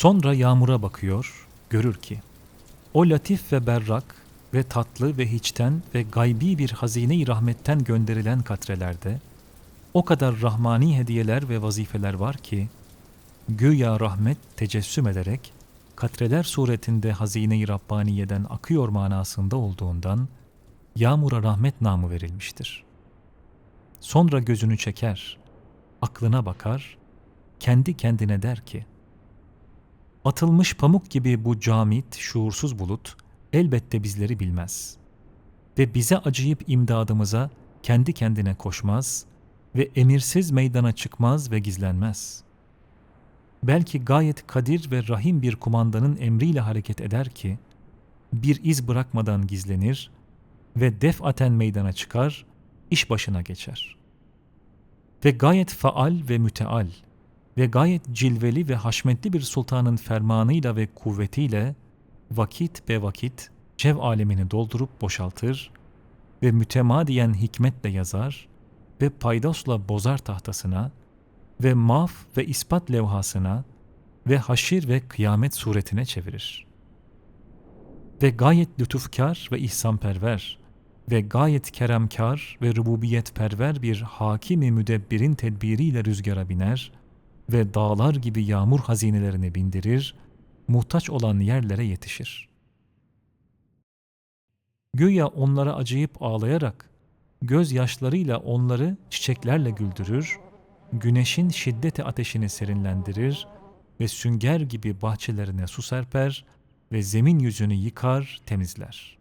Sonra yağmura bakıyor, görür ki o latif ve berrak ve tatlı ve hiçten ve gaybi bir hazine-i rahmetten gönderilen katrelerde o kadar rahmani hediyeler ve vazifeler var ki güya rahmet tecessüm ederek katreler suretinde hazine-i Rabbaniye'den akıyor manasında olduğundan yağmura rahmet namı verilmiştir. Sonra gözünü çeker, aklına bakar, kendi kendine der ki, Atılmış pamuk gibi bu camit, şuursuz bulut elbette bizleri bilmez. Ve bize acıyıp imdadımıza kendi kendine koşmaz ve emirsiz meydana çıkmaz ve gizlenmez. Belki gayet kadir ve rahim bir kumandanın emriyle hareket eder ki, bir iz bırakmadan gizlenir ve defaten meydana çıkar, iş başına geçer. Ve gayet faal ve müteal, ve gayet cilveli ve haşmetli bir sultanın fermanıyla ve kuvvetiyle vakit be vakit cev alemini doldurup boşaltır ve mütemadiyen hikmetle yazar ve paydosla bozar tahtasına ve maf ve ispat levhasına ve haşir ve kıyamet suretine çevirir. Ve gayet lütufkar ve ihsanperver ve gayet keremkar ve rububiyetperver bir hakimi müdebbirin tedbiriyle rüzgara biner ve dağlar gibi yağmur hazinelerini bindirir, muhtaç olan yerlere yetişir. Güya onlara acıyıp ağlayarak, gözyaşlarıyla onları çiçeklerle güldürür, güneşin şiddeti ateşini serinlendirir ve sünger gibi bahçelerine su serper ve zemin yüzünü yıkar, temizler.